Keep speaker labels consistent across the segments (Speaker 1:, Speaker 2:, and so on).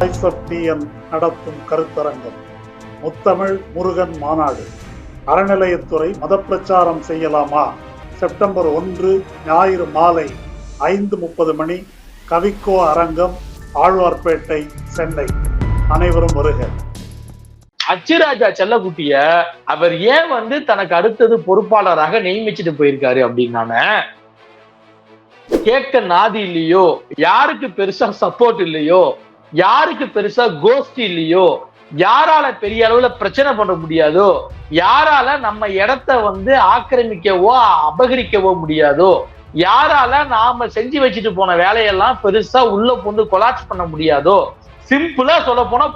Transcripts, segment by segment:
Speaker 1: ஐசப்டிஎன் நடத்தும் கருத்தரங்கம். முத்தமிழ் முருகன் மாநாடு. அறநிலையத்துறை மதப்பிரச்சாரம் செய்யலாமா? செப்டம்பர் ஒன்று ஞாயிறு மாலை ஐந்து முப்பது மணி கவிக்கோ அரங்கம் ஆழ்வார்பேட்டை சென்னை. அனைவரும் வருக.
Speaker 2: அச்சுராஜா செல்லக்குட்டிய அவர் ஏன் வந்து தனக்கு அடுத்தது பொறுப்பாளராக நியமிச்சுட்டு போயிருக்காரு அப்படின்னான? கேட்க நாதி இல்லையோ? யாருக்கு பெருசா சப்போர்ட் இல்லையோ? யாருக்கு பெருசா கோஷ்டி இல்லையோ? யாரால பெரிய அளவுல பிரச்சனை பண்ண முடியாதோ? யாரால நம்ம இடத்த வந்து ஆக்கிரமிக்கவோ அபகரிக்கவோ முடியாதோ? யாரால நாம செஞ்சு வச்சுட்டு போன வேலையெல்லாம் பெருசா உள்ள புந்து கொலாப்ஸ் பண்ண முடியாதோ? சிம்பிளா சொல்ல போனா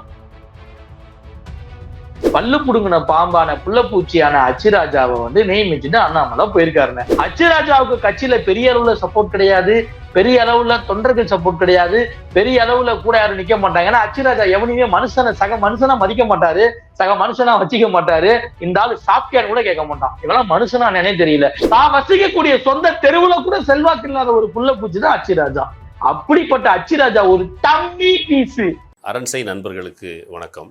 Speaker 2: பல்லு புடுங்கின பாம்பான புள்ளப்பூச்சியான அச்சுராஜாவை வந்து நியமிச்சுட்டு அண்ணாமலை போயிருக்காருங்க. அச்சுராஜாவுக்கு கட்சியில பெரிய அளவுல சப்போர்ட் கிடையாது. பெரிய அளவுல தொண்டர்கள் சப்போர்ட் கிடையாது. பெரிய அளவுல கூட யாரும் நிக்க மாட்டாங்க. ஏன்னா அச்சுராஜா எவனையுமே மனுஷனை சக மனுஷனா மதிக்க மாட்டாரு. சக மனுஷனா வச்சிக்க மாட்டாரு. இந்த ஆளு சாப்பிட்டியான்னு கூட கேட்க மாட்டான். இவெல்லாம் மனுஷனா நினை தெரியல. தான் வசிக்கக்கூடிய சொந்த தெருவுல கூட செல்வாக்கு இல்லாத ஒரு புள்ள தான் அச்சுராஜா. அப்படிப்பட்ட அச்சுராஜா ஒரு டம்மி பீஸு
Speaker 3: அரண்சை நண்பர்களுக்கு வணக்கம்.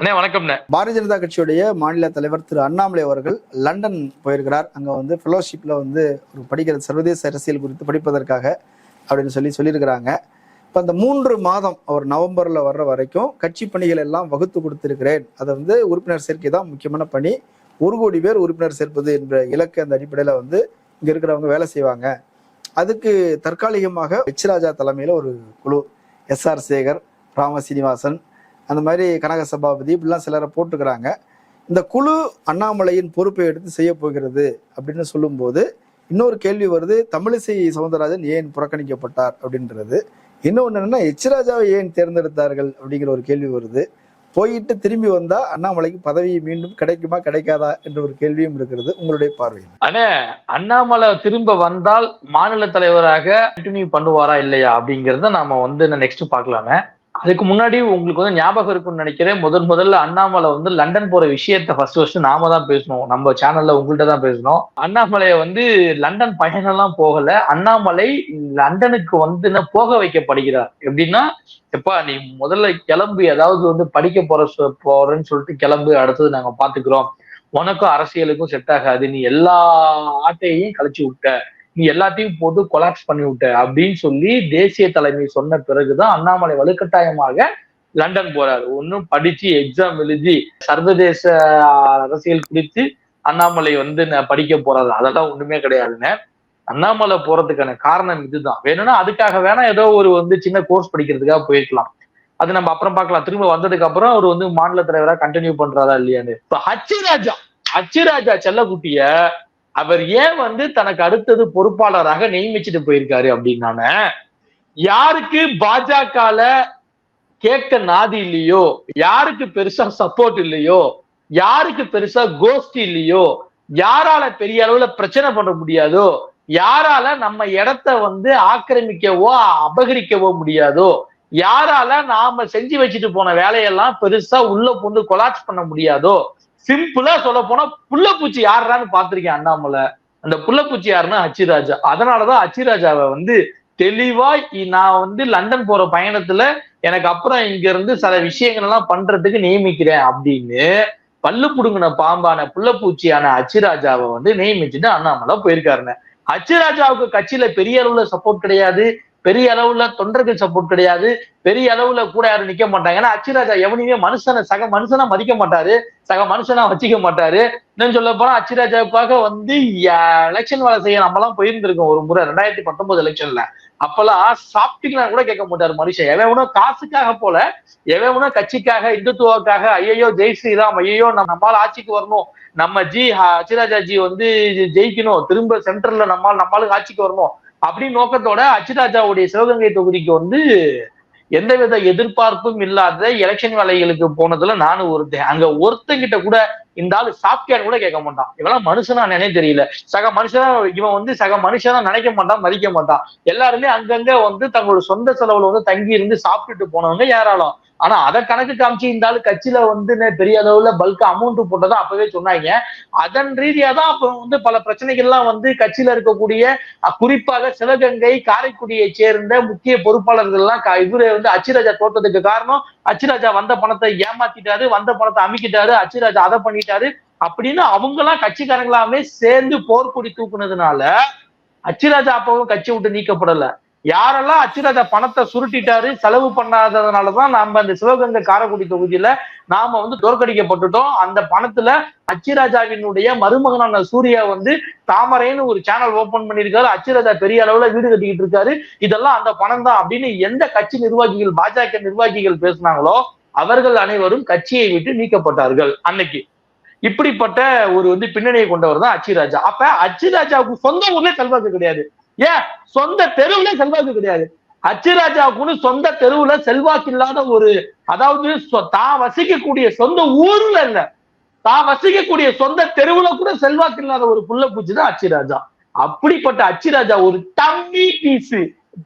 Speaker 2: அண்ணே வணக்கம்
Speaker 4: பாரதிய ஜனதா கட்சியுடைய மாநில தலைவர் திரு அண்ணாமலை அவர்கள் லண்டன் போயிருக்கிறார். அங்க வந்து ஃபெலோஷிப்ல வந்து ஒரு படிக்கிற சர்வதேச அரசியல் குறித்து படிப்பதற்காக அப்படின்னு சொல்லி சொல்லியிருக்கிறாங்க. இப்போ அந்த மூன்று மாதம் அவர் நவம்பர்ல வர்ற வரைக்கும் கட்சி பணிகள் எல்லாம் வகுத்து கொடுத்திருக்கிறேன். அதை வந்து உறுப்பினர் சேர்க்கை தான் முக்கியமான பணி. ஒரு கோடி பேர் உறுப்பினர் சேர்ப்பது என்ற இலக்கு அந்த அடிப்படையில வந்து இங்க இருக்கிறவங்க வேலை செய்வாங்க. அதுக்கு தற்காலிகமாக எச் ராஜா தலைமையில ஒரு குழு. எஸ் ஆர் சேகர் ராம சீனிவாசன் அந்த மாதிரி கனக சபாபதி இப்படிலாம் சிலரை போட்டுக்கிறாங்க இந்த குழு அண்ணாமலையின் பொறுப்பை எடுத்து செய்ய போகிறது அப்படின்னு சொல்லும்போது இன்னொரு கேள்வி வருது தமிழிசை சவுந்தரராஜன் ஏன் புறக்கணிக்கப்பட்டார் அப்படின்றது. இன்னொன்று என்னன்னா எச்ராஜாவை ஏன் தேர்ந்தெடுத்தார்கள் அப்படிங்கிற ஒரு கேள்வி வருது. போயிட்டு திரும்பி வந்தா அண்ணாமலைக்கு பதவி மீண்டும் கிடைக்குமா கிடைக்காதா என்ற ஒரு கேள்வியும் இருக்கிறது. உங்களுடைய பார்வை
Speaker 2: அண்ணே அண்ணாமலை திரும்ப வந்தால் மாநில தலைவராக கண்டினியூ பண்ணுவாரா இல்லையா அப்படிங்கிறத நாம வந்து நெக்ஸ்ட் பார்க்கலாமே. அதுக்கு முன்னாடி உங்களுக்கு வந்து ஞாபகம் இருக்கும்னு நினைக்கிறேன். முதன் முதல்ல அண்ணாமலை வந்து லண்டன் போற விஷயத்த ஃபர்ஸ்ட் ஃபர்ஸ்ட் நாம தான் பேசணும். நம்ம சேனல்ல உங்கள்கிட்ட தான் பேசணும். அண்ணாமலைய வந்து லண்டன் பயணம்லாம் போகல. அண்ணாமலை லண்டனுக்கு வந்து என்ன போக வைக்கப்படுகிறார். எப்படின்னா எப்பா நீ முதல்ல கிளம்பு ஏதாவது வந்து படிக்க போற சொ- போறேன்னு சொல்லிட்டு கிளம்பு அடுத்தது நாங்க பாத்துக்கிறோம் உனக்கும் அரசியலுக்கும் செட் ஆகாது. நீ எல்லா ஆட்டையும் கழிச்சு விட்ட. நீ எல்லாத்தையும் போட்டு கொலாப்ஸ் பண்ணி விட்ட அப்படின்னு சொல்லி தேசிய தலைமை சொன்ன பிறகுதான் அண்ணாமலை வலுக்கட்டாயமாக லண்டன் போறாரு. ஒன்னும் படிச்சு எக்ஸாம் எழுதி சர்வதேச அரசியல் குறித்து அண்ணாமலை வந்து நான் படிக்க போறாரு. அதெல்லாம் ஒண்ணுமே கிடையாதுங்க. அண்ணாமலை போறதுக்கான காரணம் இதுதான். வேணும்னா அதுக்காக வேணா ஏதோ ஒரு வந்து சின்ன கோர்ஸ் படிக்கிறதுக்காக போயிருக்கலாம். அது நம்ம அப்புறம் பார்க்கலாம். திரும்ப வந்ததுக்கு அப்புறம் அவர் வந்து மாநில தலைவரா கண்டினியூ பண்றாரா இல்லையான்னு. இப்ப ஹச்சிராஜா ஹச்சிராஜா செல்லக்குட்டிய அவர் ஏன் வந்து தனக்கு அடுத்தது பொறுப்பாளராக நியமிச்சுட்டு போயிருக்காரு அப்படின்னான யாருக்கு பாஜகல கேட்க நாதி இல்லையோ யாருக்கு பெருசா சப்போர்ட் இல்லையோ யாருக்கு பெருசா கோஷ்டி இல்லையோ யாரால பெரிய அளவுல பிரச்சனை பண்ண முடியாதோ யாரால நம்ம இடத்த வந்து ஆக்கிரமிக்கவோ அபகரிக்கவோ முடியாதோ யாரால நாம செஞ்சு வச்சுட்டு போன வேலையெல்லாம் பெருசா உள்ள புந்து கொலாப்ஸ் பண்ண முடியாதோ சிம்பிளா சொல்ல போனா புள்ளப்பூச்சி யாருடான்னு பாத்திருக்கேன் அண்ணாமலை. அந்த புள்ளப்பூச்சி யாருன்னா அச்சிராஜா. அதனாலதான் அச்சிராஜாவை வந்து தெளிவா நான் வந்து லண்டன் போற பயணத்துல எனக்கு அப்புறம் இங்க இருந்து சில விஷயங்கள் எல்லாம் பண்றதுக்கு நியமிக்கிறேன் அப்படின்னு பல்லு புடுங்கின பாம்பான புள்ளப்பூச்சியான அச்சிராஜாவை வந்து நியமிச்சுட்டு அண்ணாமலை போயிருக்காருங்க. அச்சிராஜாவுக்கு கட்சியில பெரிய அளவுல சப்போர்ட் கிடையாது. பெரிய அளவுல தொண்டர்கள் சப்போர்ட் கிடையாது. பெரிய அளவுல கூட யாரும் நிக்க மாட்டாங்க. ஏன்னா அச்சிராஜா எவனையுமே மனுஷனை சக மனுஷனா மதிக்க மாட்டாரு. சக மனுஷனா வச்சிக்க மாட்டாரு. இன்னும் சொல்ல போனா அச்சிராஜாவுக்காக வந்து எலெக்ஷன் வேலை செய்ய நம்ம எல்லாம் போயிருந்திருக்கோம் ஒரு முறை ரெண்டாயிரத்தி பத்தொன்பது எலெக்ஷன்ல அப்பெல்லாம் சாப்பிட்டீங்களா கூட கேட்க மாட்டாரு மனுஷன். எவனும் காசுக்காக போல எவனும் கட்சிக்காக இந்துத்துவாக்காக ஐயோ ஜெய் ஸ்ரீராம் ஐயோ நம்ம நம்மால் ஆட்சிக்கு வரணும். நம்ம ஜி அச்சிராஜா ஜி வந்து ஜெயிக்கணும். திரும்ப சென்டர்ல நம்மால் நம்மளுக்கு ஆட்சிக்கு வரணும். அப்படின்னு நோக்கத்தோட அச்சுராஜாவுடைய சிவகங்கை தொகுதிக்கு வந்து எந்தவித எதிர்பார்ப்பும் இல்லாத எலெக்ஷன் வேலைகளுக்கு போனதுல நானும் ஒருத்தன். அங்க ஒருத்தங்கிட்ட கூட இந்த ஆளு சாப்பிட்டியான்னு கூட கேட்க மாட்டான். இவெல்லாம் மனுஷனா நினைய தெரியல. சக மனுஷனா இவன் வந்து சக மனுஷனா நினைக்க மாட்டான் மதிக்க மாட்டான். எல்லாருமே அங்கங்க வந்து தங்களோட சொந்த செலவுல வந்து தங்கி இருந்து சாப்பிட்டுட்டு போனவங்க யாராலும் ஆனா அதை கணக்கு காமிச்சு இந்த ஆள் கட்சியில வந்து பெரிய அளவுல பல்க் அமௌண்ட் போட்டதா அப்பவே சொன்னாங்க. அதன் ரீதியா தான் அப்ப வந்து பல பிரச்சனைகள்லாம் வந்து கட்சியில இருக்கக்கூடிய குறிப்பாக சிவகங்கை காரைக்குடியை சேர்ந்த முக்கிய பொறுப்பாளர்கள் எல்லாம் க- இவரு வந்து அச்சிராஜா தோட்டத்துக்கு காரணம் அச்சிராஜா வந்த பணத்தை ஏமாத்திட்டாரு வந்த பணத்தை அமைக்கிட்டாரு அச்சிராஜா அதை பண்ணிட்டாரு அப்படின்னு அவங்க எல்லாம் கட்சிக்காரங்களாமே சேர்ந்து போர்க்கொடி தூக்குனதுனால அச்சிராஜா அப்பவும் கட்சி விட்டு நீக்கப்படல. யாரெல்லாம் அச்சுரத பணத்தை சுருட்டிட்டாரு செலவு பண்ணாததுனாலதான் நாம அந்த சிவகங்கை காரைக்குடி தொகுதியில நாம வந்து தோற்கடிக்கப்பட்டுட்டோம். அந்த பணத்துல அச்சிராஜாவினுடைய மருமகனான சூர்யா வந்து தாமரைன்னு ஒரு சேனல் ஓபன் பண்ணியிருக்காரு. அச்சிராஜா பெரிய அளவுல வீடு கட்டிக்கிட்டு இருக்காரு. இதெல்லாம் அந்த பணம் தான் அப்படின்னு எந்த கட்சி நிர்வாகிகள் பாஜக நிர்வாகிகள் பேசினாங்களோ அவர்கள் அனைவரும் கட்சியை விட்டு நீக்கப்பட்டார்கள் அன்னைக்கு. இப்படிப்பட்ட ஒரு வந்து பின்னணியை கொண்டவர் தான் அச்சிராஜா. அப்ப அச்சிராஜாவுக்கு சொந்த ஊர்ல செல்வாக்கு கிடையாது. ஏன்? சொந்த தெருவுல செல்வாக்கு கிடையாது. அச்சுராஜாவுக்குன்னு சொந்த தெருவுல செல்வாக்கு இல்லாத ஒரு அதாவது தான் வசிக்கக்கூடிய சொந்த ஊர்ல இல்ல. தான் வசிக்கக்கூடிய சொந்த தெருவுல கூட செல்வாக்கு இல்லாத ஒரு புள்ள பூச்சி தான் அச்சிராஜா. அப்படிப்பட்ட அச்சிராஜா ஒரு தம்பி பீஸு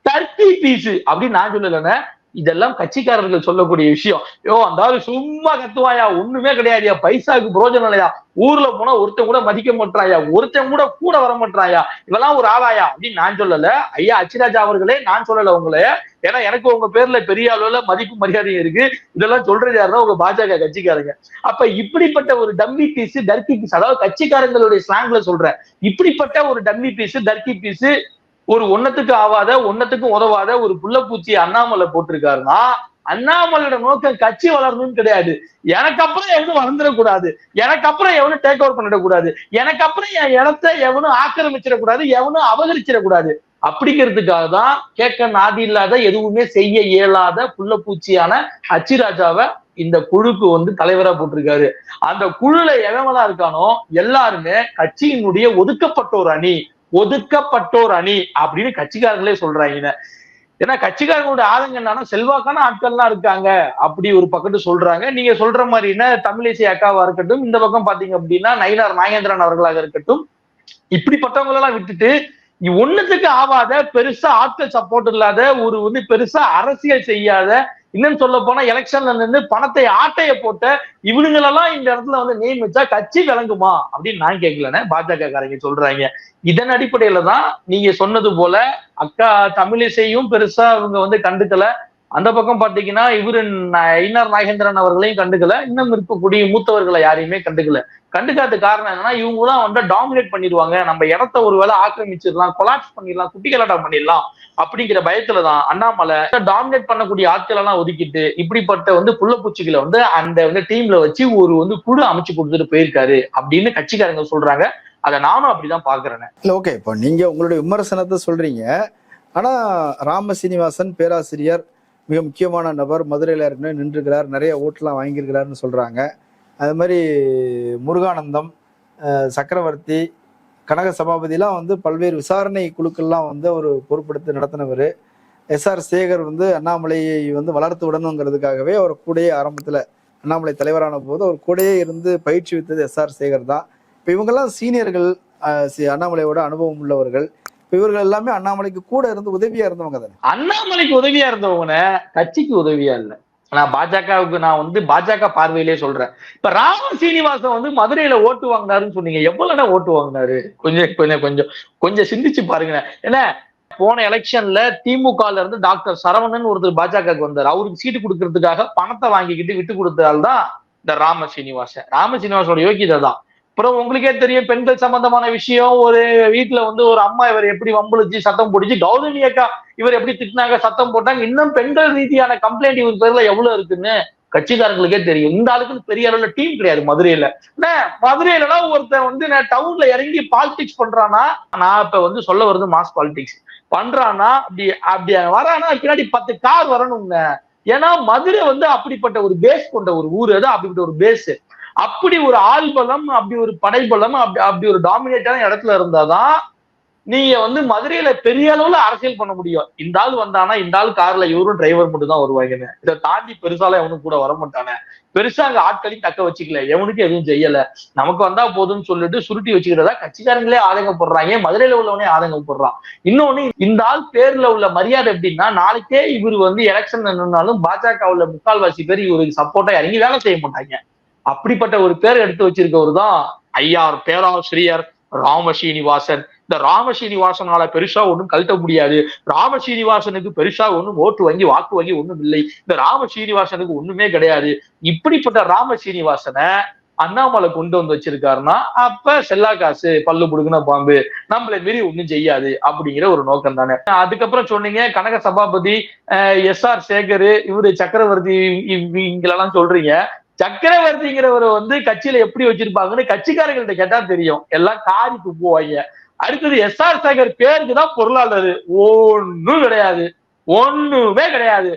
Speaker 2: தர்த்தி பீஸு அப்படின்னு நான் சொல்லலைன்னு இதெல்லாம் கட்சிக்காரர்கள் சொல்லக்கூடிய விஷயம். யோ அந்த ஆளு சும்மா கத்துவாயா? ஒண்ணுமே கிடையாதுயா? பைசாக்கு பிரோஜனம் இல்லையா? ஊர்ல போனா ஒருத்தன் கூட மதிக்க மாட்டாயா ஒருத்தன் கூட கூட வர மாட்டாயா இவெல்லாம் ஒரு ஆளாயா? அப்படின்னு நான் சொல்லல. ஐயா அச்சிராஜா அவர்களே நான் சொல்லல உங்களை. ஏன்னா எனக்கு உங்க பேர்ல பெரிய அளவுல மதிப்பு மரியாதையும் இருக்கு. இதெல்லாம் சொல்றது யாருன்னா உங்க பாஜக கட்சிக்காரங்க. அப்ப இப்படிப்பட்ட ஒரு டம்மி பீஸ் டர்க்கி பீஸ் அதாவது கட்சிக்காரங்களுடைய ஸ்லாங்ல சொல்றேன். இப்படிப்பட்ட ஒரு டம்மி பீஸ் டர்க்கி பீஸ் ஒரு ஒன்னத்துக்கு ஆவாத ஒன்னத்துக்கும் உதவாத ஒரு புள்ளப்பூச்சி அண்ணாமலை போட்டிருக்காருன்னா அண்ணாமலையோட நோக்கம் கட்சி வளரணும்னு கிடையாது. எனக்கு அப்புறம் எவனும் வளர்ந்துடக்கூடாது எனக்கு அப்புறம் எவனும் டேக் ஓவர் பண்ணிடக்கூடாது எனக்கு அப்புறம் என் இடத்த எவனும் ஆக்கிரமிச்சிடக்கூடாது எவனும் அவகரிச்சிடக்கூடாது அப்படிங்கிறதுக்காக தான் கேட்க நாதி இல்லாத எதுவுமே செய்ய இயலாத புள்ளப்பூச்சியான அச்சிராஜாவை இந்த குழுக்கு வந்து தலைவரா போட்டிருக்காரு. அந்த குழுல எவங்களா இருக்கானோ எல்லாருமே கட்சியினுடைய ஒதுக்கப்பட்ட ஒரு அணி. ஒதுக்கப்பட்டோர் அணி அப்படின்னு கட்சிக்காரங்களே சொல்றாங்க ஏன்னா கட்சிக்காரங்களோட ஆதங்கம் என்னன்னா செல்வாக்கான ஆட்கள்லாம் இருக்காங்க அப்படி ஒரு பக்கத்து சொல்றாங்க. நீங்க சொல்ற மாதிரின்னா தமிழிசை அக்காவா இருக்கட்டும் இந்த பக்கம் பாத்தீங்க அப்படின்னா நயினார் நாகேந்திரன் அவர்களாக இருக்கட்டும் இப்படிப்பட்டவங்களெல்லாம் விட்டுட்டு ஒன்னுத்துக்கு ஒண்ணுத்துக்கு ஆவாத பெருசா ஆட்கள் சப்போர்ட் இல்லாத ஒரு வந்து பெருசா அரசியல் செய்யாத இன்னும் சொல்ல போனா எலெக்ஷன்ல நின்று பணத்தை ஆட்டைய போட்ட இவனுங்களெல்லாம் இந்த இடத்துல வந்து நியமிச்சா கட்சி விளங்குமா அப்படின்னு நான் கேட்கலன்னு பாஜக காரங்க சொல்றாங்க. இதன் அடிப்படையில தான் நீங்க சொன்னது போல அக்கா தமிழிசையும் பெருசா இவங்க வந்து கண்டுக்கல. அந்த பக்கம் பாத்தீங்கன்னா இவரு ந- நாகேந்திரன் அவர்களையும் கண்டுக்கல. இன்னும் இருக்கக்கூடிய மூத்தவர்களை யாரையுமே கண்டுக்கல. கண்டுக்காத காரணம் என்னன்னா இவங்க தான் வந்து டாமினேட் பண்ணிடுவாங்க. நம்ம இடத்த ஒருவேளை ஆக்கிரமிச்சிடலாம் கொலாப்ஸ் பண்ணிடலாம் குட்டி கலாட்டம் பண்ணிடலாம். அப்படிங்கிற பயத்துல தான் அண்ணாமலை டாமினேட் பண்ணக்கூடிய ஆட்கள் எல்லாம் ஒதுக்கிட்டு இப்படிப்பட்ட வந்து புள்ளப்பூச்சிகளை வந்து அந்த வந்து டீம்ல வச்சு ஒரு வந்து குழு அமைச்சு கொடுத்துட்டு போயிருக்காரு அப்படின்னு கட்சிக்காரங்க சொல்றாங்க. அதை நானும் அப்படிதான் பாக்குறேன்.
Speaker 4: இல்லை ஓகே இப்போ நீங்க உங்களுடைய விமர்சனத்தை சொல்றீங்க. ஆனா ராம சீனிவாசன் பேராசிரியர் மிக முக்கியமான நபர் மதுரையில் ஏற்கனவே நின்றுக்கிறார் நிறைய ஓட்டுலாம் வாங்கியிருக்கிறாருன்னு சொல்றாங்க. அது மாதிரி முருகானந்தம் சக்கரவர்த்தி கனக சபாபதிலாம் வந்து பல்வேறு விசாரணை குழுக்கள்லாம் வந்து அவர் பொறுப்படுத்தி நடத்தினவர். எஸ்ஆர் சேகர் வந்து அண்ணாமலையை வந்து வளர்த்து விடணுங்கிறதுக்காகவே அவர் கூடயே ஆரம்பத்தில் அண்ணாமலை தலைவரான போது அவர் கூடயே இருந்து பயிற்சி வித்தது எஸ்ஆர் சேகர் தான். இப்போ இவங்கெல்லாம் சீனியர்கள் அண்ணாமலையோட அனுபவம் உள்ளவர்கள். இப்போ இவர்கள் எல்லாமே அண்ணாமலைக்கு கூட இருந்து உதவியா இருந்தவங்க தானே?
Speaker 2: அண்ணாமலைக்கு உதவியா இருந்தவங்க கட்சிக்கு உதவியா இல்லை. நான் பாஜகவுக்கு நான் வந்து பாஜக பார்வையிலே சொல்றேன். இப்ப ராம சீனிவாசன் வந்து மதுரையில ஓட்டு வாங்கினாருன்னு சொன்னீங்க. எவ்வளவுனா ஓட்டு வாங்கினாரு? கொஞ்சம் கொஞ்சம் கொஞ்சம் கொஞ்சம் சிந்திச்சு பாருங்க என்ன போன எலெக்ஷன்ல திமுகல இருந்து டாக்டர் சரவணன் ஒருத்தர் பாஜகவுக்கு வந்தார். அவருக்கு சீட்டு கொடுக்கறதுக்காக பணத்தை வாங்கிக்கிட்டு விட்டு கொடுத்தால்தான் இந்த ராம சீனிவாசன். ராம சீனிவாசனோட யோகிதா தான். அப்புறம் உங்களுக்கே தெரியும் பெண்கள் சம்பந்தமான விஷயம். ஒரு வீட்டுல வந்து ஒரு அம்மா இவர் எப்படி வம்புளிச்சு சத்தம் போடிச்சு கௌதமி அக்கா இவர் எப்படி திட்டினாங்க சத்தம் போட்டாங்க. இன்னும் பெண்கள் ரீதியான கம்ப்ளைண்ட் இவர் பேர்ல எவ்வளவு இருக்குன்னு கட்சிக்காரங்களுக்கே தெரியும். இந்த ஆளுக்குன்னு பெரிய அளவுல டீம் கிடையாது மதுரையில. என்ன மதுரையிலலாம் ஒருத்தன் வந்து நான் டவுன்ல இறங்கி பாலிடிக்ஸ் பண்றானா நான் இப்ப வந்து சொல்ல வருது மாஸ் பாலிடிக்ஸ் பண்றானா அப்படி அப்படி வரானா பின்னாடி பத்து கார் வரணுங்க. ஏன்னா மதுரை வந்து அப்படிப்பட்ட ஒரு பேஸ் கொண்ட ஒரு ஊர். அது அப்படிப்பட்ட ஒரு பேஸ் அப்படி ஒரு ஆள்பலம் அப்படி ஒரு படைபலம் அப்படி அப்படி ஒரு டாமினேட்டான இடத்துல இருந்தாதான் நீங்க வந்து மதுரையில பெரிய அளவுல அரசியல் பண்ண முடியும். இந்த ஆள் வந்தானா இந்த ஆள் கார்ல இவரும் டிரைவர் மட்டும் தான் வருவாங்கன்னு. இதை தாண்டி பெருசால எவனும் கூட வர மாட்டானே. பெருசா அங்க ஆட்களையும் தக்க வச்சுக்கல. எவனுக்கு எதுவும் செய்யல. நமக்கு வந்தா போதும்னு சொல்லிட்டு சுருட்டி வச்சுக்கிறதா கட்சிக்காரங்களே ஆதங்கப்படுறாங்க மதுரையில உள்ளவனே ஆதங்கப்படுறான் இன்னொன்னு இந்த ஆள் பேர்ல உள்ள மரியாதை எப்படின்னா நாளைக்கே இவர் வந்து எலெக்ஷன் நின்னாலும் பாஜக உள்ள முக்கால்வாசி பேர் இவருக்கு சப்போர்ட்டா இறங்கி வேலை செய்ய மாட்டாங்க. அப்படிப்பட்ட ஒரு பேர் எடுத்து வச்சிருக்கவர் தான் ஐயார் பேராசிரியர் ராம ஸ்ரீனிவாசன் இந்த ராம ஸ்ரீனிவாசனால பெருசா ஒண்ணும் கழட்ட முடியாது. ராம ஸ்ரீனிவாசனுக்கு பெருசா ஒண்ணும் ஓட்டு வங்கி வாக்கு வங்கி ஒண்ணும் இல்லை. இந்த ராம ஸ்ரீனிவாசனுக்கு ஒண்ணுமே கிடையாது. இப்படிப்பட்ட ராம ஸ்ரீனிவாசனை அண்ணாமலை கொண்டு வந்து வச்சிருக்காருன்னா அப்ப செல்லா காசு பல்லு புடுக்குன பாம்பு நம்மளை மீறி ஒண்ணும் செய்யாது அப்படிங்கிற ஒரு நோக்கம் தானே. அதுக்கப்புறம் சொன்னீங்க கனக சபாபதி எஸ் ஆர் சேகர் இவரு சக்கரவர்த்தி இவங்களெல்லாம் சொல்றீங்க. சக்கரவர்த்திங்கிறவரை வந்து கட்சியில எப்படி வச்சிருப்பாங்கன்னு கட்சிக்காரங்கள்ட்ட கேட்டா தெரியும். எல்லாம் காரி துப்புவாங்க அடுத்தது எஸ் ஆர் சேகர் பேருக்கு தான் பொருளாளர். ஒண்ணும் கிடையாது. ஒண்ணுமே கிடையாது.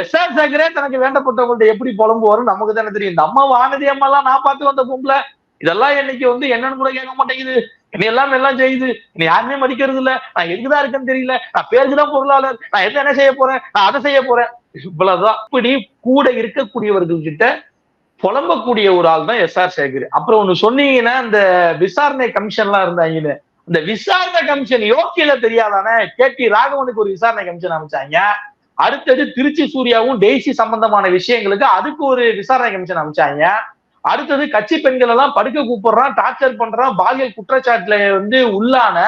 Speaker 2: எஸ் ஆர் சேகரே தனக்கு வேண்டப்பட்டவங்கள்ட்ட எப்படி புலம்பு வரும் நமக்கு தானே தெரியும். இந்த அம்மா வானதி அம்மா எல்லாம் நான் பார்த்து வந்த பொம்பளை. இதெல்லாம் என்னைக்கு வந்து என்னன்னு கூட கேட்க மாட்டேங்குது. நீ எல்லாம் எல்லாம் செய்யுது. நீ யாருமே மதிக்கிறது இல்ல. நான் எதுக்குதான் இருக்கேன்னு தெரியல. நான் பேருக்கு தான் பொருளாளர். நான் எதை என்ன செய்ய போறேன்? நான் அதை செய்ய போறேன். இவ்வளவுதான். இப்படி கூட இருக்கக்கூடியவர்கள் கிட்ட புலம்பக்கூடிய ஒரு ஆள் தான் எஸ் ஆர் சேகர். அப்புறம் ஒண்ணு சொன்னீங்கன்னா இந்த விசாரணை கமிஷன்லாம் இருந்தாங்கன்னு. இந்த விசாரணை கமிஷன் யோக்கியில தெரியாதானே? கே டி ராகவனுக்கு ஒரு விசாரணை கமிஷன் அமைச்சாங்க. அடுத்தது திருச்சி சூர்யாவும் டெய்ஸி சம்பந்தமான விஷயங்களுக்கு அதுக்கு ஒரு விசாரணை கமிஷன் அமைச்சாங்க. அடுத்தது கட்சி பெண்கள் எல்லாம் படுக்க கூப்பிடுறான் டார்ச்சர் பண்றான் பாலியல் குற்றச்சாட்டுல வந்து உள்ளான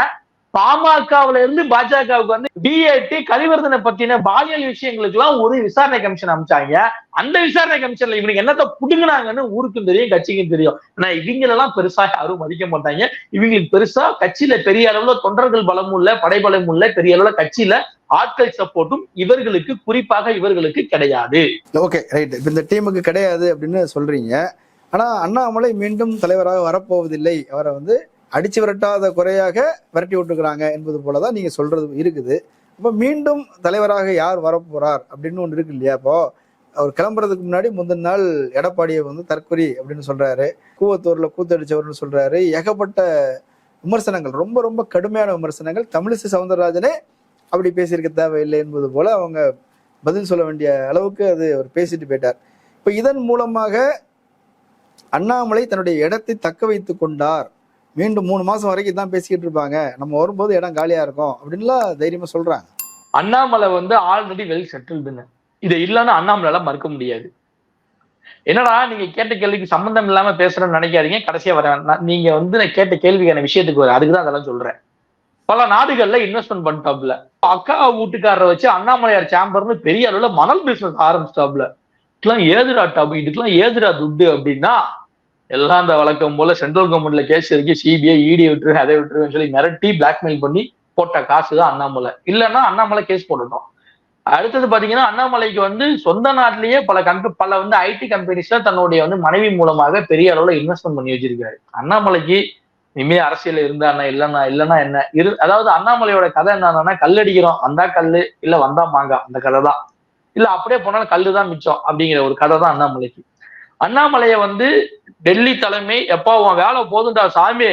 Speaker 2: பாமகவுல இருந்து பாஜகவுக்கு வந்து டிஏடி கலிவர்தனை பத்தின பாலியல் விஷயங்களுக்கு எல்லாம் ஒரு விசாரணை கமிஷன் அமைச்சாங்க அந்த விசாரணை கமிஷன்ல இவனுக்கு என்னத்த புடுங்கினாங்கன்னு ஊருக்கும் தெரியும் கட்சிக்கும் தெரியும். ஆனா இவங்களெல்லாம் பெருசா யாரும் மதிக்க மாட்டாங்க. இவங்களுக்கு பெருசா கட்சியில பெரிய அளவுல தொண்டர்கள் பலமும் இல்ல படைபலமும் இல்ல பெரிய அளவுல கட்சியில ஆட்கள் சப்போர்ட்டும் இவர்களுக்கு குறிப்பாக இவர்களுக்கு கிடையாது.
Speaker 4: Okay right. இந்த டீமுக்கு கிடையாது அப்படின்னு சொல்றீங்க. ஆனா அண்ணாமலை மீண்டும் தலைவராக வரப்போவதில்லை. அவரை வந்து அடிச்சு விரட்டாத குறையாக விரட்டி விட்டுக்கிறாங்க என்பது போலதான் நீங்க சொல்றது இருக்குது. இப்போ மீண்டும் தலைவராக யார் வரப்போறார் அப்படின்னு ஒன்று இருக்கு இல்லையா? இப்போ அவர் கிளம்புறதுக்கு முன்னாடி முந்தின நாள் எடப்பாடியை வந்து தற்கொலை அப்படின்னு சொல்றாரு. கூவத்தூர்ல கூத்தடிச்சவர்னு சொல்றாரு. ஏகப்பட்ட விமர்சனங்கள் ரொம்ப ரொம்ப கடுமையான விமர்சனங்கள். தமிழிசை சவுந்தரராஜனே அப்படி பேசியிருக்க தேவையில்லை என்பது போல அவங்க பதில் சொல்ல வேண்டிய அளவுக்கு அது அவர் பேசிட்டு போயிட்டார். இப்போ இதன் மூலமாக அண்ணாமலை தன்னுடைய இடத்தை தக்க வைத்து கொண்டார். மீண்டும் மூணு மாசம் வரைக்கும் தான் பேசிக்கிட்டு இருப்பாங்க. நம்ம வரும்போது இடம் காலியா இருக்கும் அப்படின்லாம் தைரியமா சொல்றாங்க.
Speaker 2: அண்ணாமலை வந்து ஆல்ரெடி வெல் செட்டில்டுன்னு இதை இல்லைன்னா அண்ணாமலை மறுக்க முடியாது. என்னடா நீங்க கேட்ட கேள்விக்கு சம்பந்தம் இல்லாம பேசுறேன்னு நினைக்காதீங்க. கடைசியா வரேன். நான் நீங்க வந்து நான் கேட்ட கேள்விக்கான விஷயத்துக்கு வர அதுக்கு தான் அதெல்லாம் சொல்றேன். பல நாடுகள்ல இன்வெஸ்ட்மெண்ட் பண்ணிட்டாப்ல அக்கா வீட்டுக்காரரை வச்சு அண்ணாமலையார் சேம்பர்னு பெரிய அளவுல மணல் பிசினஸ் ஆரம்பிச்சிட்டாப்ல இதுக்கெல்லாம் ஏதுடா டாப் இதுக்கெல்லாம் ஏதுடா துட்டு அப்படின்னா எல்லாம் அந்த வழக்கம் போல சென்ட்ரல் கவர்மெண்ட்ல கேஸ் இருக்கு சிபிஐ இடி விட்டுரு அதை விட்டுருன்னு சொல்லி மிரட்டி பிளாக்மெயில் பண்ணி போட்ட காசு தான் அண்ணாமலை. இல்லைன்னா அண்ணாமலை கேஸ் போடணும் அடுத்தது பாத்தீங்கன்னா அண்ணாமலைக்கு வந்து சொந்த நாட்டிலேயே பல கம்பெனி பல வந்து ஐடி கம்பெனிஸ்ல தன்னுடைய வந்து மனைவி மூலமாக பெரிய அளவுல இன்வெஸ்ட்மெண்ட் பண்ணி வச்சிருக்காரு. அண்ணாமலைக்கு இனிமே அரசியல் இருந்தானா இல்லைன்னா இல்லைன்னா என்ன? இரு அதாவது அண்ணாமலையோட கதை என்னன்னா கல்லடிக்கிறோம் வந்தா கல்லு இல்ல வந்தா மாங்கா அந்த கதை தான் இல்ல அப்படியே போனாலும் கல்லு தான் மிச்சம் அப்படிங்கிற ஒரு கதை தான் அண்ணாமலைக்கு. அண்ணாமலைய வந்து டெல்லி தலைமை எப்பா உன் வேலை போதுண்டா சாமி.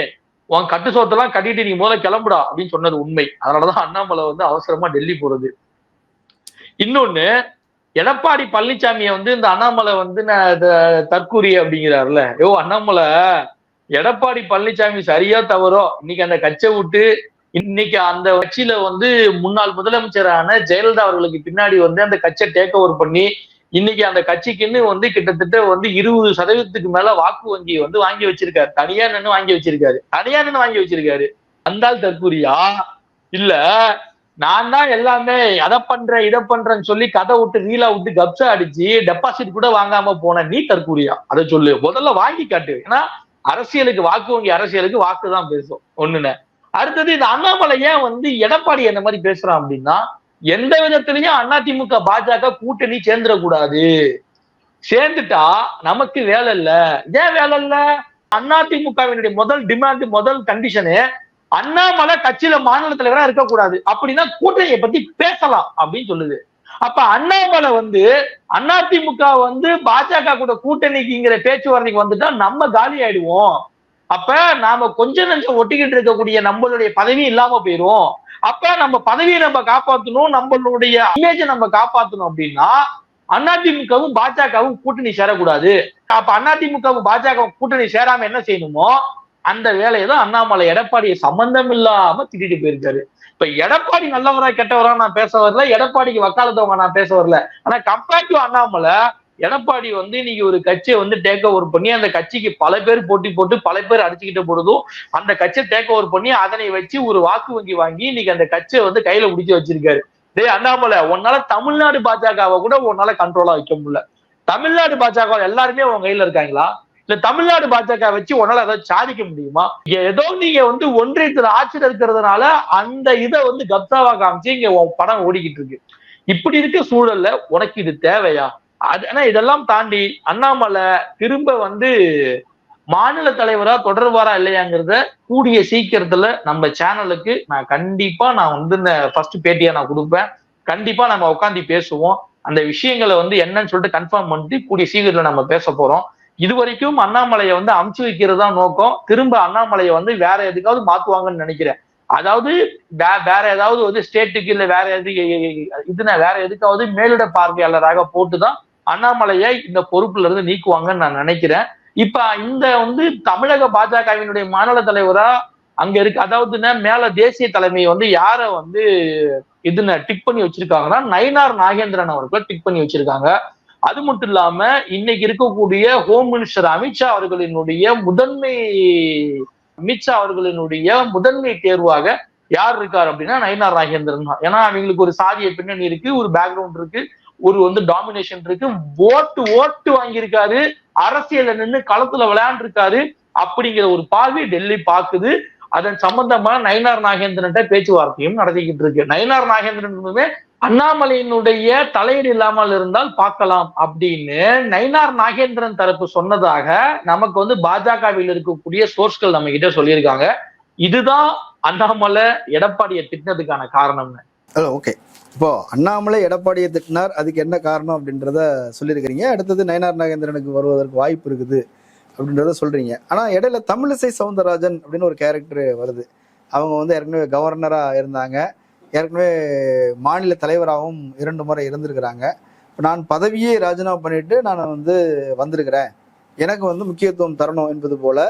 Speaker 2: உன் கட்டு சோத்தெல்லாம் கட்டிட்டு நீ முதல்ல கிளம்புடா அப்படின்னு சொன்னது உண்மை. அதனாலதான் அண்ணாமலை வந்து அவசரமா டெல்லி போறது. இன்னொன்னு எடப்பாடி பழனிசாமியை வந்து இந்த அண்ணாமலை வந்து நான் த- தற்கூரி அப்படிங்கிறாருல யோ அண்ணாமலை எடப்பாடி பழனிசாமி சரியா தவறோ? இன்னைக்கு அந்த கட்சியை விட்டு இன்னைக்கு அந்த கட்சியில வந்து முன்னாள் முதலமைச்சரான ஜெயலலிதா அவர்களுக்கு பின்னாடி வந்து அந்த கட்சியை டேக் ஓவர் பண்ணி இன்னைக்கு அந்த கட்சிக்குன்னு வந்து கிட்டத்தட்ட வந்து இருபது சதவீதத்துக்கு மேல வாக்கு வங்கி வந்து வாங்கி வச்சிருக்காரு. தனியா நின்று வாங்கி வச்சிருக்காரு. தனியா நின்று வாங்கி வச்சிருக்காரு. அந்தால் தற்கூரியா? இல்ல. நான் தான் எல்லாமே அதை பண்றேன் இதை பண்றேன்னு சொல்லி கதை விட்டு ரீலா விட்டு கப்சா அடிச்சு டெபாசிட் கூட வாங்காம போன நீ தற்கூரியா? அதை சொல்லு. முதல்ல வாங்கி காட்டு. ஏன்னா அரசியலுக்கு வாக்கு வங்கி அரசியலுக்கு வாக்கு தான் பேசும். ஒண்ணுன்னு. அடுத்தது இந்த அண்ணாமலை ஏன் வந்து எடப்பாடி என்ன மாதிரி பேசுறான் அப்படின்னா எந்த விதத்திலையும் அதிமுக பாஜக கூட்டணி சேர்ந்துடக்கூடாது. சேர்ந்துட்டா நமக்கு வேலை இல்ல. ஏன் வேலை இல்ல? அதிமுகவினுடைய முதல் டிமாண்ட் முதல் கண்டிஷனு அண்ணாமலை கட்சியில மாநில தலைவரா இருக்கக்கூடாது. அப்படின்னா கூட்டணியை பத்தி பேசலாம் அப்படின்னு சொல்லுது. அப்ப அண்ணாமலை வந்து அதிமுக வந்து பாஜக கூட கூட்டணிக்குங்கிற பேச்சுவார்த்தைக்கு வந்துட்டா நம்ம காலி ஆயிடுவோம். அப்ப நாம கொஞ்சம் நஞ்சம் ஒட்டிக்கிட்டு இருக்கக்கூடிய நம்மளுடைய பதவி இல்லாம போயிரும். அப்ப நம்ம பதவியை நம்ம காப்பாத்தணும் நம்மளுடைய இமேஜை நம்ம காப்பாத்தணும் அப்படின்னா அதிமுகவும் பாஜகவும் கூட்டணி சேரக்கூடாது. அப்ப அதிமுகவும் பாஜக கூட்டணி சேராம என்ன செய்யணுமோ அந்த வேலையை தான் அண்ணாமலை எடப்பாடியை சம்பந்தம் இல்லாம திட்டிட்டு போயிருக்காரு. இப்ப எடப்பாடி நல்லவரா கெட்டவரா நான் பேச வரல எடப்பாடிக்கு வக்காலத்தவங்க நான் பேச வரல. ஆனா கம்பேர்ட் டு அண்ணாமலை எடப்பாடி வந்து இன்னைக்கு ஒரு கட்சியை வந்து டேக் ஓவர் பண்ணி அந்த கட்சிக்கு பல பேர் போட்டி போட்டு பல பேர் அடிச்சுக்கிட்ட பொழுதும் அந்த கட்சியை டேக் ஓவர் பண்ணி அதனை வச்சு ஒரு வாக்கு வங்கி வாங்கி இன்னைக்கு அந்த கட்சியை வந்து கையில பிடிச்சி வச்சிருக்காரு. டேய் அண்ணாமலை உன்னால தமிழ்நாடு பாஜகவை கூட உன்னால கண்ட்ரோலா வைக்க முடியல. தமிழ்நாடு பாஜக எல்லாருமே உங்க கையில இருக்காங்களா? இல்ல தமிழ்நாடு பாஜக வச்சு உன்னால ஏதாவது சாதிக்க முடியுமா? ஏதோ நீங்க வந்து ஒன்றியத்துல ஆட்சியில் இருக்கிறதுனால அந்த இதை வந்து கப்தாவா காமிச்சு இங்க படம் ஓடிக்கிட்டு இருக்கு. இப்படி இருக்க சூழல்ல உனக்கு இது தேவையா? அது ஆனா இதெல்லாம் தாண்டி அண்ணாமலை திரும்ப வந்து மாநில தலைவரா தொடர்வாரா இல்லையாங்கிறத கூடிய சீக்கிரத்துல நம்ம சேனலுக்கு நான் கண்டிப்பா நான் வந்து இந்த ஃபர்ஸ்ட் பேட்டியா நான் கொடுப்பேன். கண்டிப்பா நம்ம உட்காந்து பேசுவோம். அந்த விஷயங்களை வந்து என்னன்னு சொல்லிட்டு கன்ஃபார்ம் பண்ணிட்டு கூடிய சீக்கிரத்துல நம்ம பேச போறோம். இது வரைக்கும் அண்ணாமலையை வந்து அமுச்சு வைக்கிறது தான் நோக்கம். திரும்ப அண்ணாமலையை வந்து வேற எதுக்காவது மாத்துவாங்கன்னு நினைக்கிறேன். அதாவது வே- வேற ஏதாவது வந்து ஸ்டேட்டுக்கு இல்ல வேற எது இதுனா வேற எதுக்காவது மேலிட பார்வையாளராக போட்டுதான் அண்ணாமலையை இந்த பொறுப்புல இருந்து நீக்குவாங்கன்னு நான் நினைக்கிறேன். இப்ப இந்த வந்து தமிழக பாஜகவினுடைய மாநில தலைவரா அங்க இருக்கு அதாவதுன்னா மேல தேசிய தலைமை வந்து யார வந்து இதுன டிக் பண்ணி வச்சிருக்காங்கன்னா நயினார் நாகேந்திரன் அவர்களை டிக் பண்ணி வச்சிருக்காங்க. அது மட்டும் இல்லாம இன்னைக்கு இருக்கக்கூடிய ஹோம் மினிஸ்டர் அமித்ஷா அவர்களினுடைய முதன்மை அமித்ஷா அவர்களினுடைய முதன்மை தேர்வாக யார் இருக்கார் அப்படின்னா நயினார் நாகேந்திரன் தான். ஏன்னா அவங்களுக்கு ஒரு சாதிய பின்னணி இருக்கு ஒரு பேக்ரவுண்ட் இருக்கு. ஒரு வந்து டாமினேஷன் இருக்கு. ஓட்டு ஓட்டு வாங்கியிருக்காரு. அரசியல நின்று களத்துல விளையாண்டுருக்காரு. அப்படிங்கிற ஒரு பார்வை டெல்லி பாக்குது அதன் சம்பந்தமா நயனார் நாகேந்திரன் பேச்சுவார்த்தையும் நடத்திக்கிட்டு இருக்கு நயனார் நாகேந்திரனுமே அண்ணாமலையினுடைய தலையீடு இல்லாமல் இருந்தால் பார்க்கலாம் அப்படின்னு நயினார் நாகேந்திரன் தரப்பு சொன்னதாக நமக்கு வந்து பாஜகவில் இருக்கக்கூடிய சோர்ஸ்கள் நம்ம கிட்ட சொல்லியிருக்காங்க. இதுதான் அண்ணாமலை எடப்பாடியை திட்டினதுக்கான காரணம்னு.
Speaker 4: ஓகே. இப்போ அண்ணாமலை எடப்பாடியை திட்டினார். அதுக்கு என்ன காரணம் அப்படின்றத சொல்லியிருக்கிறீங்க. அடுத்தது நயனார் நாகேந்திரனுக்கு வருவதற்கு வாய்ப்பு இருக்குது அப்படின்றத சொல்றீங்க. ஆனா இடையில தமிழிசை சவுந்தரராஜன் அப்படின்னு ஒரு கேரக்டர் வருது. அவங்க வந்து ஏற்கனவே கவர்னரா இருந்தாங்க. ஏற்கனவே மாநில தலைவராகவும் இரண்டு முறை இருந்திருக்கிறாங்க. இப்போ நான் பதவியே ராஜினாமா பண்ணிட்டு நான் வந்து வந்திருக்கிறேன். எனக்கு வந்து முக்கியத்துவம் தரணும் என்பது போல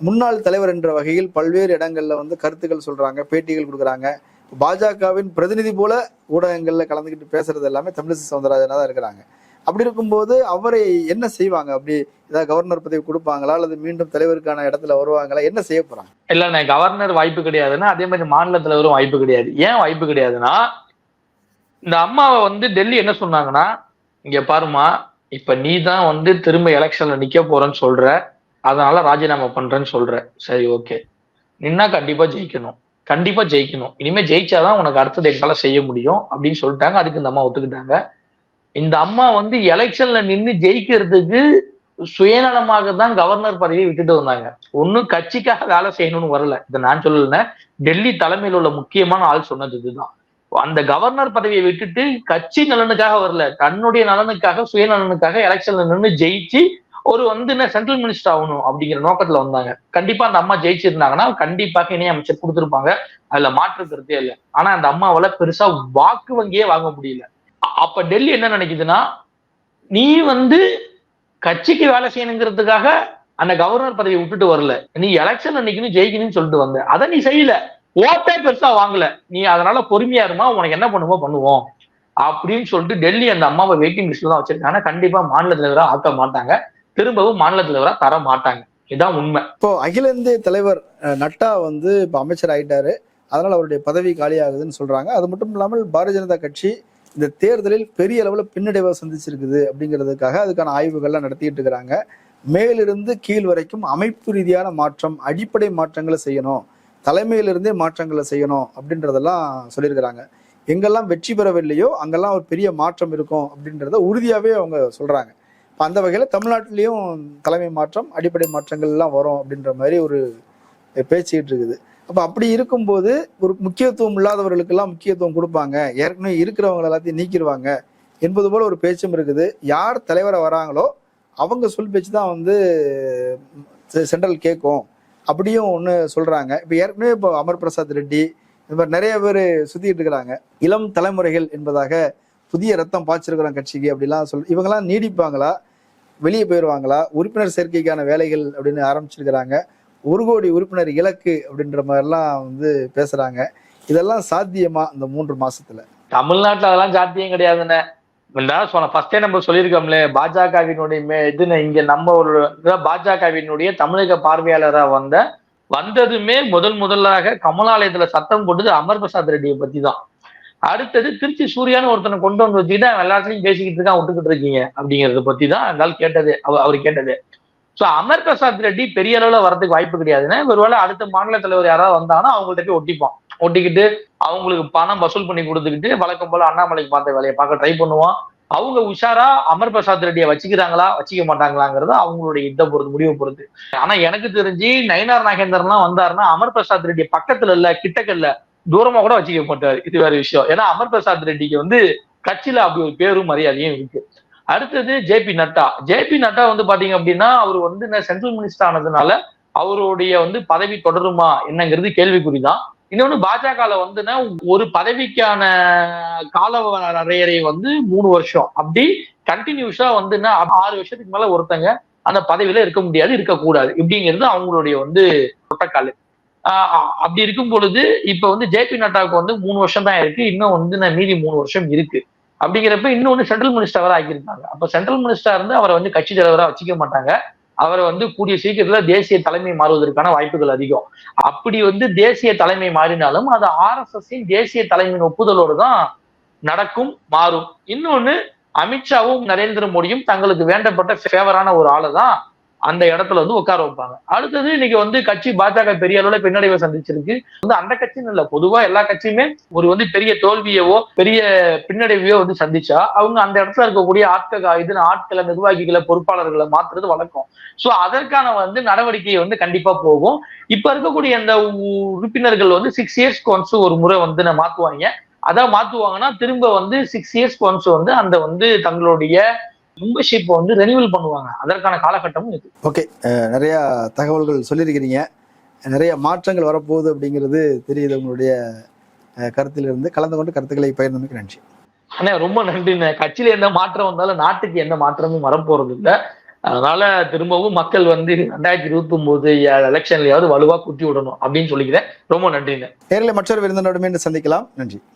Speaker 4: முன்னாள் தலைவர் என்ற வகையில் பல்வேறு இடங்கள்ல வந்து கருத்துக்கள் சொல்றாங்க பேட்டிகள் கொடுக்குறாங்க. பாஜகவின் பிரதிநிதி போல ஊடகங்கள்ல கலந்துக்கிட்டு பேசுறது எல்லாமே தமிழிசை சவுந்தரராஜனா தான் இருக்கிறாங்க. அப்படி இருக்கும்போது அவரை என்ன செய்வாங்க? அப்படி ஏதாவது கவர்னர் பதவி கொடுப்பாங்களா? அல்லது மீண்டும் தலைவருக்கான இடத்துல வருவாங்களா? என்ன செய்ய போறாங்க?
Speaker 2: இல்ல நான் கவர்னர் வாய்ப்பு கிடையாதுன்னா அதே மாதிரி மாநில தலைவரும் வாய்ப்பு கிடையாது. ஏன் வாய்ப்பு கிடையாதுன்னா இந்த அம்மாவை வந்து டெல்லி என்ன சொன்னாங்கன்னா இங்க பாருமா இப்ப நீ தான் வந்து திரும்ப எலெக்ஷன்ல நிக்க போறேன்னு சொல்ற அதனால ராஜினாமா பண்றேன்னு சொல்ற. சரி ஓகே நின்னா கண்டிப்பா ஜெயிக்கணும். கண்டிப்பா ஜெயிக்கணும். இனிமே ஜெயிச்சாதான் உனக்கு அடுத்தது எங்களால செய்ய முடியும் அப்படின்னு சொல்லிட்டாங்க. அதுக்கு இந்த அம்மா ஒத்துக்கிட்டாங்க. இந்த அம்மா வந்து எலெக்ஷன்ல நின்று ஜெயிக்கிறதுக்கு சுயநலமாக தான் கவர்னர் பதவியை விட்டுட்டு வந்தாங்க. ஒன்னும் கட்சிக்காக வேலை செய்யணும்னு வரல. இதை நான் சொல்லல டெல்லி தலைமையில் உள்ள முக்கியமான ஆள் சொன்னது இதுதான். அந்த கவர்னர் பதவியை விட்டுட்டு கட்சி நலனுக்காக வரல. தன்னுடைய நலனுக்காக சுயநலனுக்காக எலெக்ஷன்ல நின்று ஜெயிச்சு ஒரு வந்து என்ன சென்ட்ரல் மினிஸ்டர் ஆகணும் அப்படிங்கிற நோக்கத்துல வந்தாங்க. கண்டிப்பா அந்த அம்மா ஜெயிச்சிருந்தாங்கன்னா கண்டிப்பாக இணை அமைச்சர் கொடுத்திருப்பாங்க. அதுல மாற்று கருத்தே இல்லை. ஆனா அந்த அம்மாவால பெருசா வாக்கு வங்கியே வாங்க முடியல. அப்ப டெல்லி என்ன நினைக்குதுன்னா நீ வந்து கட்சிக்கு வேலை செய்யணுங்கிறதுக்காக அந்த கவர்னர் பதவியை விட்டுட்டு வரல. நீ எலெக்ஷன் அன்னைக்குன்னு ஜெயிக்கணும்னு சொல்லிட்டு வந்த. அதை நீ செய்யல. ஓட்டே பெருசா வாங்கல. நீ அதனால பொறுமையா இருமா உனக்கு என்ன பண்ணுமோ பண்ணுவோம். அப்படின்னு சொல்லிட்டு டெல்லி அந்த அம்மாவை வெயிட்டிங் லிஸ்ட்ல தான் வச்சிருக்காங்க. கண்டிப்பா மாநில தலைவராக ஆக்க மாட்டாங்க. திரும்பவும் மாநில தலைவரா தர மாட்டாங்க. இதுதான் உண்மை.
Speaker 4: இப்போ அகில இந்திய தலைவர் நட்டா வந்து இப்போ அமைச்சர் ஆயிட்டாரு. அதனால அவருடைய பதவி காலியாகுதுன்னு சொல்றாங்க. அது மட்டும் இல்லாமல் பாரதிய ஜனதா கட்சி இந்த தேர்தலில் பெரிய அளவில் பின்னடைவை சந்திச்சிருக்குது அப்படிங்கிறதுக்காக அதுக்கான ஆய்வுகள்லாம் நடத்திட்டு இருக்கிறாங்க. மேலிருந்து கீழ் வரைக்கும் அமைப்பு ரீதியான மாற்றம் அடிப்படை மாற்றங்களை செய்யணும் தலைமையிலிருந்தே மாற்றங்களை செய்யணும் அப்படின்றதெல்லாம் சொல்லியிருக்கிறாங்க. எங்கெல்லாம் வெற்றி பெறவில்லையோ அங்கெல்லாம் ஒரு பெரிய மாற்றம் இருக்கும் அப்படின்றத உறுதியாகவே அவங்க சொல்றாங்க. அந்த வகையில் தமிழ்நாட்டிலையும் தலைமை மாற்றம் அடிப்படை மாற்றங்கள் எல்லாம் வரும் அப்படின்ற மாதிரி ஒரு பேச்சுக்கிட்டு இருக்குது அப்போ அப்படி இருக்கும்போது ஒரு முக்கியத்துவம் இல்லாதவர்களுக்கெல்லாம் முக்கியத்துவம் கொடுப்பாங்க. ஏற்கனவே இருக்கிறவங்க எல்லாத்தையும் நீக்கிடுவாங்க என்பது போல ஒரு பேச்சும் இருக்குது. யார் தலைவரை வராங்களோ அவங்க சொல் பேச்சு தான் வந்து செ- சென்ட்ரல் கேட்கும். அப்படியும் ஒன்று சொல்கிறாங்க இப்போ ஏற்கனவே இப்போ அமர் பிரசாத் ரெட்டி இந்த மாதிரி நிறைய பேர் சுற்றிக்கிட்டு இருக்கிறாங்க. இளம் தலைமுறைகள் என்பதாக புதிய ரத்தம் பாய்ச்சிருக்கிறோம் கட்சிக்கு அப்படிலாம் சொல் இவங்கெல்லாம் நீடிப்பாங்களா? வெளியே போயிடுவாங்களா உறுப்பினர் சேர்க்கைக்கான வேலைகள் அப்படின்னு ஆரம்பிச்சிருக்கிறாங்க. ஒரு கோடி உறுப்பினர் இலக்கு அப்படின்ற மாதிரிலாம் வந்து பேசுறாங்க. இதெல்லாம் சாத்தியமா இந்த மூன்று மாசத்துல?
Speaker 2: தமிழ்நாட்டுல அதெல்லாம் சாத்தியம் கிடையாதுண்ணே. சொன்ன ஃபர்ஸ்டே நம்ம சொல்லியிருக்கோம்ல பாஜகவினுடைய இதுன்னு இங்க நம்ம ஒரு பாஜகவினுடைய தமிழக பார்வையாளரா வந்த வந்ததுமே முதல் முதலாக கமலாலயத்துல சத்தம் போட்டது அமர் பிரசாத் ரெட்டியை பத்தி தான் அடுத்தது திருச்சி சூர்யான்னு ஒருத்தனை கொண்டு வந்து வச்சுக்கிட்டு எல்லாத்துலையும் பேசிக்கிட்டு இருக்கான் விட்டுக்கிட்டு இருக்கீங்க அப்படிங்கறத பத்தி தான் இருந்தாலும் கேட்டது. அவ- அவர் கேட்டது. சோ அமர் பிரசாத் ரெட்டி பெரிய அளவுல வரதுக்கு வாய்ப்பு கிடையாதுன்னா ஒருவேளை அடுத்த மாநில தலைவர் யாராவது வந்தாங்கன்னா அவங்கள்ட்ட போய் ஒட்டிப்போம் ஒட்டிக்கிட்டு அவங்களுக்கு பணம் வசூல் பண்ணி கொடுத்துக்கிட்டு வழக்கம் போல அண்ணாமலைக்கு பார்த்த வேலையை பார்க்க ட்ரை பண்ணுவோம் அவங்க உஷாரா அமர் பிரசாத் ரெட்டியை வச்சுக்கிறாங்களா வச்சுக்க மாட்டாங்களாங்கிறது அவங்களுடைய இதை பொறுத்து முடிவை பொறுத்து. ஆனா எனக்கு தெரிஞ்சு நயினார் நாகேந்திரன்லாம் வந்தாருன்னா அமர் பிரசாத் ரெட்டி பக்கத்துல இல்ல கிட்டக்க இல்ல தூரமா கூட வச்சுக்க மாட்டாரு. இது வேற விஷயம். ஏன்னா அமர் பிரசாத் ரெட்டிக்கு வந்து கட்சியில அப்படி ஒரு பேரும் மரியாதையும் இருக்கு. அடுத்தது ஜேபி நட்டா. ஜேபி நட்டா வந்து பாத்தீங்க அப்படின்னா அவர் வந்து சென்ட்ரல் மினிஸ்டர் ஆனதுனால அவருடைய வந்து பதவி தொடருமா என்னங்கிறது கேள்விக்குறிதான். இன்னொன்னு பாஜகல வந்துன்னா ஒரு பதவிக்கான கால வரையறை வந்து மூணு வருஷம். அப்படி கண்டினியூஸா வந்துன்னா ஆறு வருஷத்துக்கு மேல ஒருத்தங்க அந்த பதவியில இருக்க முடியாது இருக்கக்கூடாது. இப்படிங்கிறது அவங்களுடைய வந்து புரோட்டோக்கால் அப்படி இருக்கும் பொழுது இப்ப வந்து ஜேபி நட்டாவுக்கு வந்து மூணு வருஷம் தான் இருக்கு. இன்னும் வந்து நான் மீதி மூணு வருஷம் இருக்கு. அப்படிங்கிறப்ப இன்னொன்னு சென்ட்ரல் மினிஸ்டரா ஆக்கியிருக்காங்க அப்ப சென்ட்ரல் மினிஸ்டரா இருந்து அவரை வந்து கட்சி தலைவரா வச்சுக்க மாட்டாங்க. அவரை வந்து கூடிய சீக்கிரத்துல தேசிய தலைமை மாறுவதற்கான வாய்ப்புகள் அதிகம். அப்படி வந்து தேசிய தலைமை மாறினாலும் அது ஆர்எஸ்எஸ் தேசிய தலைமையின் ஒப்புதலோடு தான் நடக்கும் மாறும். இன்னொன்னு அமித்ஷாவும் நரேந்திர மோடியும் தங்களுக்கு வேண்டப்பட்ட ஃபேவரான ஒரு ஆளை தான் அந்த இடத்துல வந்து உட்கார வைப்பாங்க. அடுத்தது இன்னைக்கு வந்து கட்சி பாஜக பெரிய அளவுல பின்னடைவை சந்திச்சிருக்கு. வந்து அந்த கட்சின்னு இல்ல பொதுவா எல்லா கட்சியுமே ஒரு வந்து பெரிய தோல்வியவோ பெரிய பின்னடைவையோ வந்து சந்திச்சா அவங்க அந்த இடத்துல இருக்கக்கூடிய ஆட்கள் இதுன்னு ஆட்களை நிர்வாகிகளை பொறுப்பாளர்களை மாத்துறது வழக்கம். சோ அதற்கான வந்து நடவடிக்கை வந்து கண்டிப்பா போகும். இப்ப இருக்கக்கூடிய அந்த உ- உறுப்பினர்கள் வந்து சிக்ஸ் இயர்ஸ்க்கு ஒன்ஸ் ஒரு முறை வந்து நான் மாத்துவாங்க. அதான் மாத்துவாங்கன்னா திரும்ப வந்து சிக்ஸ் இயர்ஸ்க்கு ஒன்ஸ் வந்து அந்த வந்து தங்களுடைய மெம்பர்ஷிப்பை வந்து ரெனியூவல் பண்ணுவாங்க. அதற்கான காலகட்டமும் இது.
Speaker 4: ஓகே நிறைய தகவல்கள் சொல்லியிருக்கிறீங்க. நிறைய மாற்றங்கள் வரப்போகுது அப்படிங்கிறது தெரியுது உங்களுடைய கருத்திலிருந்து. கலந்து கொண்டு கருத்துக்களை பகிர்ந்தமைக்கு நன்றி.
Speaker 2: ஆனா ரொம்ப நன்றிண்ணே. கட்சியில எந்த மாற்றம் வந்தாலும் நாட்டுக்கு எந்த மாற்றமும் வரப்போறது இல்ல அதனால திரும்பவும் மக்கள் வந்து ரெண்டாயிரத்தி இருபத்தி ஒன்பது எலெக்ஷன்லயாவது வலுவா குத்தி விடணும் அப்படின்னு சொல்லிக்கிறேன். ரொம்ப நன்றிண்ணே.
Speaker 4: நேரில் மற்றொரு விருந்தினோடு மீண்டும் சந்திக்கலாம். நன்றி.